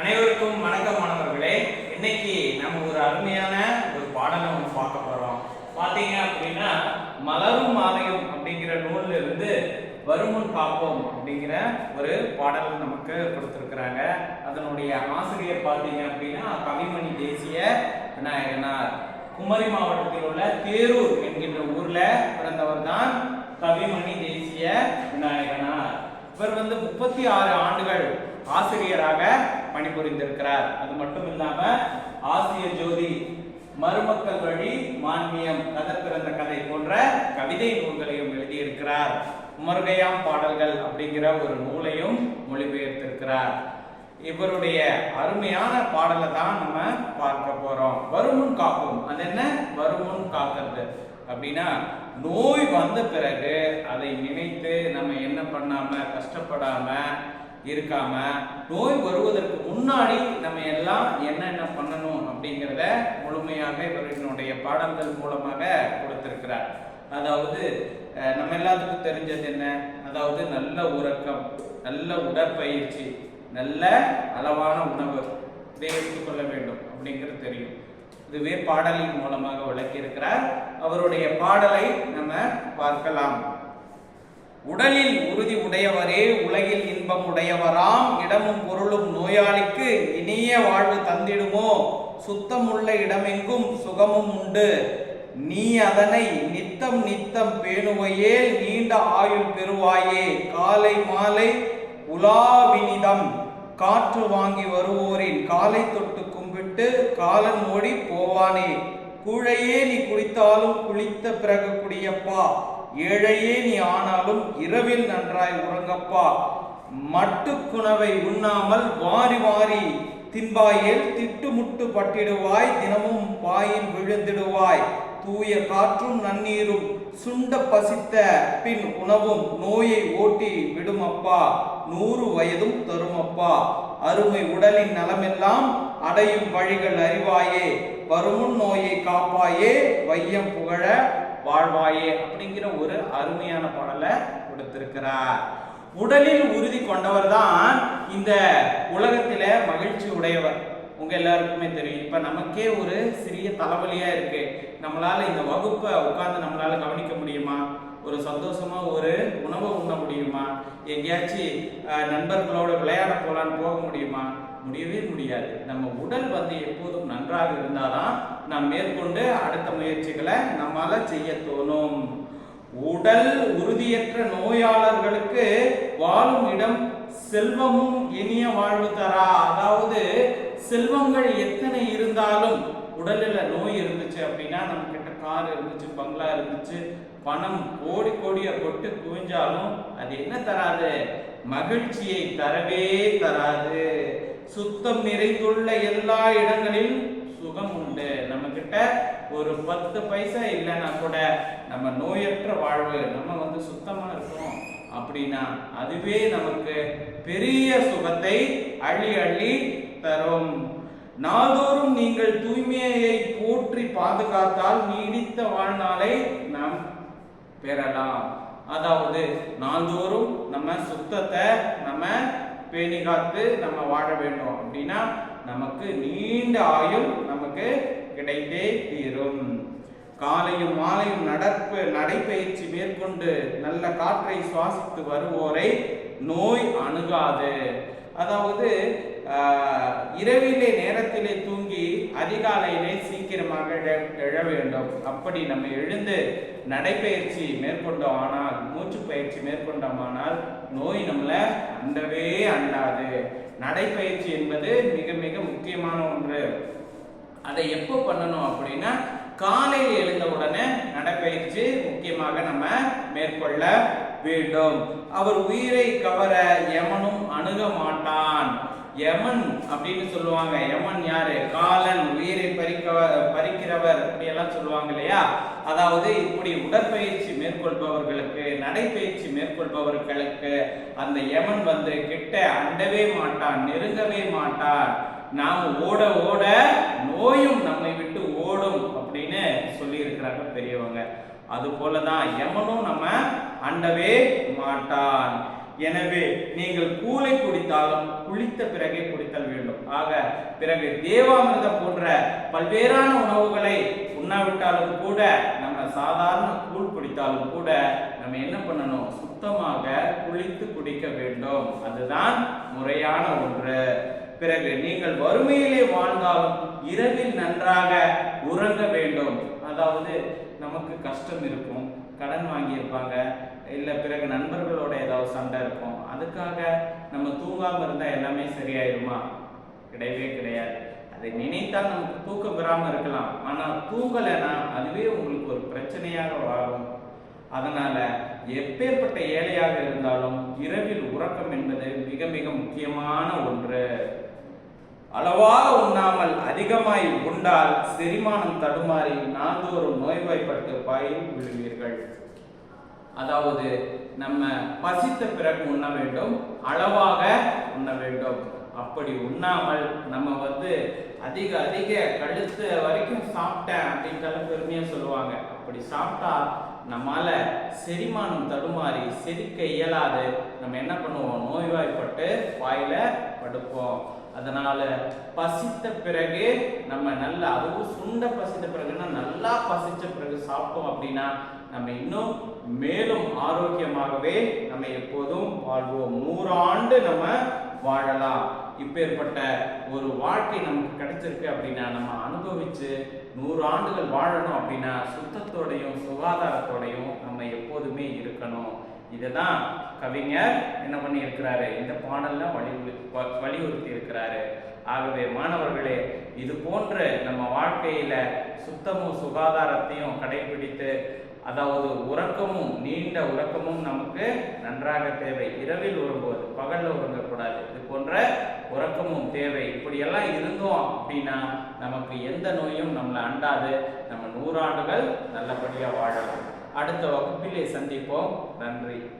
அனைவருக்கும் வணக்கம் மாணவர்களே. இன்னைக்கு நம்ம ஒரு அருமையான ஒரு பாடலை நம்ம பார்க்க போறோம். பாத்தீங்க அப்படின்னா மலரும் மாலையும் அப்படிங்கிற நூல்ல இருந்து வருமுன் காப்போம் அப்படிங்கிற ஒரு பாடல் நமக்கு கொடுத்துருக்குறாங்க. அதனுடைய ஆசிரியர் பார்த்தீங்க அப்படின்னா கவிமணி தேசிய விநாயகனார். குமரி மாவட்டத்தில் உள்ள தேரூர் என்கின்ற ஊர்ல பிறந்தவர் தான் கவிமணி தேசிய விநாயகனார். இவர் வந்து முப்பத்தி ஆறு ஆண்டுகள் ஆசிரியராக பணிபுரிந்திருக்கிறார். அது மட்டும் இல்லாம ஆசிய ஜோதி மருமக்கள் வழி மான்மியம் கதர் பிறந்த கதை போன்ற கவிதை நூல்களையும் எழுதியிருக்கிறார். உமர்கையாம் பாடல்கள் அப்படிங்கிற ஒரு நூலையும் மொழிபெயர்த்திருக்கிறார். இவருடைய அருமையான பாடலை தான் நம்ம பார்க்க போறோம். வருமுன் காக்கும். அது என்ன? வருமுன் காக்கிறது. அப்படின்னா நோய் வந்த பிறகு அதை நினைத்து நம்ம என்ன பண்ணாம கஷ்டப்படாம இருக்காம நோய் வருவதற்கு முன்னாடி நம்ம எல்லாம் என்னென்ன பண்ணணும் அப்படிங்கிறத முழுமையாக இவரினுடைய பாடல்கள் மூலமாக கொடுத்திருக்கிறார். அதாவது நம்ம எல்லாத்துக்கும் தெரிஞ்சது என்ன? அதாவது நல்ல உறக்கம் நல்ல உடற்பயிற்சி நல்ல அளவான உணவு. இதை எடுத்துக்கொள்ள வேண்டும் அப்படிங்கிறது தெரியும். இதுவே பாடலின் மூலமாக விளக்கியிருக்கிறார். அவருடைய பாடலை நம்ம பார்க்கலாம். உடலில் உறுதி உடையவரே உலகில் இன்பம் உடையவராம் இடமும் பொருளும் நோயாளிக்கு இனிய வாழ்வு தந்திடுமோ? சுத்தமுள்ள இடமெங்கும் சுகமும் உண்டு. நீ அதனை நித்தம் நித்தம் பேணுவையே நீண்ட ஆயுள் பெறுவாயே. காலை மாலை உலாவினிதம் காற்று வாங்கி வருவோரின் காலை தொட்டு கும்பிட்டு காலன் ஓடி போவானே. கூழையே நீ குளித்தாலும் குளித்த பிறகு குடியப்பா. ஏழையே நீ ஆனாலும் இரவில் நன்றாய் உறங்கப்பா. மட்டுக்குணவை உண்ணாமல் வாரி வாரி தின்பாயில் திட்டுமுட்டு பட்டிடுவாய் தினமும் பாயில் விழுந்திடுவாய். தூய காற்றும் நன்னீரும் சுண்ட பசித்த பின் உணவும் நோயை ஓட்டி விடுமப்பா. நூறு வயதும் தருமப்பா. அருமை உடலின் நலமெல்லாம் அடையும் வழிகள் அறிவாயே. வருமுன் நோயை காப்பாயே வையம் புகழ வாழ்வாயே அப்படிங்கிற ஒரு அருமையான பாடலை கொடுத்திருக்கிறார். உடலில் உறுதி கொண்டவர் தான் இந்த உலகத்தில மகிழ்ச்சி உடையவர். உங்க எல்லாருக்குமே தெரியும். இப்ப நமக்கே ஒரு சிறிய தலைவலியா இருக்கு. நம்மளால இந்த வகுப்பை உட்கார்ந்து நம்மளால கவனிக்க முடியுமா? ஒரு சந்தோஷமா ஒரு உணவை உண்ண முடியுமா? எங்கேயாச்சும் நண்பர்களோட விளையாட போலான்னு போக முடியுமா? முடியவே முடியாது. நம்ம உடல் வந்து எப்போதும் நன்றாக இருந்தாதான் நாம் மேற்கொண்டு அடுத்த முயற்சிகளை நம்மால செய்ய தோணும். உடல் உறுதியற்ற நோயாளர்களுக்கு வாழும் இடம் செல்வமும் இனிய வாழ்வு தரா. அதாவது செல்வங்கள் எத்தனை இருந்தாலும் உடலில் நோய் இருந்துச்சு அப்படின்னா நம்ம கிட்ட கார் இருந்துச்சு பங்களா இருந்துச்சு பணம் கோடி கோடியை கொட்டு குவிஞ்சாலும் அது என்ன தராது? மகிழ்ச்சியை தரவே தராது. சுத்தம் நிறைந்துள்ள எல்லா இடங்களிலும் சுகம் உண்டு நம்ம கிட்ட ஒரு பத்து பைசா இல்லைன்னா கூட நம்ம நோயற்ற வாழ்வு நம்ம வந்து சுத்தமா இருக்கோம் அப்படின்னா அதுவே நமக்கு பெரிய சுகத்தை அள்ளி அள்ளி தரும். நாள்தோறும் நீங்கள் தூய்மையை போற்றி பாதுகாத்தால் நீடித்த வாழ்நாளை நாம் பெறலாம். அதாவது நாள்தோறும் நம்ம சுத்தத்தை நம்ம பேணி காத்து நம்ம வாழ வேண்டும். அப்படின்னா நமக்கு நீண்ட ஆயுள் நமக்கு கிடைத்தே தீரும். காலையும் மாலையும் நடப்பு நடைப்பயிற்சி மேற்கொண்டு நல்ல காற்றை சுவாசித்து வருவோரை நோய் அணுகாது. அதாவது ஆஹ், இரவிலே நேரத்திலே தூங்கி அதிகாலையிலே சீக்கிரமாக எழ- எழ வேண்டும். அப்படி நம்ம எழுந்து நடைப்பயிற்சி மேற்கொண்டோம் ஆனால் மூச்சு பயிற்சி மேற்கொண்டோமானால் நோய் நம்மளை அண்டவே அண்டாது. நடைப்பயிற்சி என்பது மிக மிக முக்கியமான ஒன்று. அதை எப்போ பண்ணணும் அப்படின்னா காலையில் எழுந்த உடனே நடைப்பயிற்சி முக்கியமாக நம்ம மேற்கொள்ள வேண்டும். அவர் உயிரை கவர எவனும் அணுக மாட்டான். யமன் அப்படின்னு சொல்லுவாங்க. யமன் யாரு? காலன் உயிரை பறிக்கவர் பறிக்கிறவர் இப்படியெல்லாம் சொல்லுவாங்க இல்லையா? அதாவது இப்படி உடற்பயிற்சி மேற்கொள்பவர்களுக்கு நடைப்பயிற்சி மேற்கொள்பவர்களுக்கு அந்த யமன் வந்து கிட்ட அண்டவே மாட்டான் நெருங்கவே மாட்டான். நாம் ஓட ஓட நோயும் நம்மை விட்டு ஓடும் அப்படின்னு சொல்லி இருக்கிறாங்க பெரியவங்க. அது போலதான் யமனும் நம்ம அண்டவே மாட்டான். எனவே நீங்கள் கூலை குடித்தாலும் குளித்த பிறகே குடித்தல் வேண்டும். ஆக பிறகு தேவாமிர்தம் போன்ற பல்வேறான உணவுகளை உண்ணாவிட்டாலும் கூட நம்ம சாதாரண கூழ் குடித்தாலும் கூட நம்ம என்ன பண்ணணும்? சுத்தமாக குளித்து குடிக்க வேண்டும். அதுதான் முறையான ஒன்று. பிறகு நீங்கள் வறுமையிலே வாழ்ந்தாலும் இரவில் நன்றாக உறங்க வேண்டும். அதாவது நமக்கு கஷ்டம் இருக்கும் கடன் வாங்கியிருப்பாங்க இல்லை பிறகு நண்பர்களோட ஏதாவது சண்டை இருக்கும். அதுக்காக நம்ம தூங்காம இருந்தால் எல்லாமே சரியாயிருமா? கிடையவே கிடையாது. அதை நினைத்தால் நமக்கு தூக்கம் வராமல் இருக்கலாம். ஆனால் தூங்கலைன்னா அதுவே உங்களுக்கு ஒரு பிரச்சனையாக வரும் அதனால எப்பேற்பட்ட ஏழையாக இருந்தாலும் இரவில் உறக்கம் என்பது மிக மிக முக்கியமான ஒன்று. அளவாக உண்ணாமல் அதிகமாய் உண்டால் செரிமானம் தடுமாறி நாள்தோறும் நோய்வாய்ப்பட்டு பாயில் விழுவீர்கள் அதாவது நம்ம பசித்த பிறகு உண்ண வேண்டும் அளவாக உண்ண வேண்டும். அப்படி உண்ணாமல் நம்ம வந்து அதிக அதிக கழுத்து வரைக்கும் சாப்பிட்டேன் அப்படின்ட்டு பெருமையா சொல்லுவாங்க. அப்படி சாப்பிட்டா நம்மால செரிமானம் தடுமாறி செரிக்க இயலாது. நம்ம என்ன பண்ணுவோம்? நோய்வாய்ப்பட்டு வாயில படுப்போம். அதனால பசித்த பிறகு நம்ம நல்லா அதுவும் சுண்ட பசித்த பிறகுன்னா நல்லா பசிச்ச பிறகு சாப்பிட்டோம் அப்படின்னா நம்ம இன்னும் மேலும் ஆரோக்கியமாகவே நம்ம எப்போதும் வாழ்வோம். நூறாண்டு நம்ம வாழலாம். இப்பேற்பட்ட ஒரு வாழ்க்கை நமக்கு கிடைச்சிருக்கு அப்படின்னா நம்ம அனுபவிச்சு நூறு ஆண்டுகள் வாழணும் அப்படின்னா சுத்தத்தோடையும் சுகாதாரத்தோடையும் நம்ம எப்போதுமே இருக்கணும். இதுதான் கவிஞர் என்ன பண்ணி இருக்கிறாரு இந்த பாடல்ல வலியுறு வலியுறுத்தி இருக்கிறாரு ஆகவே மாணவர்களே இது போன்று நம்ம வாழ்க்கையில சுத்தமும் சுகாதாரத்தையும் கடைபிடித்து அதாவது உறக்கமும் நீண்ட உறக்கமும் நமக்கு நன்றாக தேவை. இரவில் உறங்குவது பகலில் உறங்கக்கூடாது. இது போன்ற உறக்கமும் தேவை. இப்படியெல்லாம் இருந்தோம் அப்படின்னா நமக்கு எந்த நோயும் நம்மளை அண்டாது. நம்ம நூறாண்டுகள் நல்லபடியாக வாழலாம். அடுத்த வகுப்பிலே சந்திப்போம். நன்றி.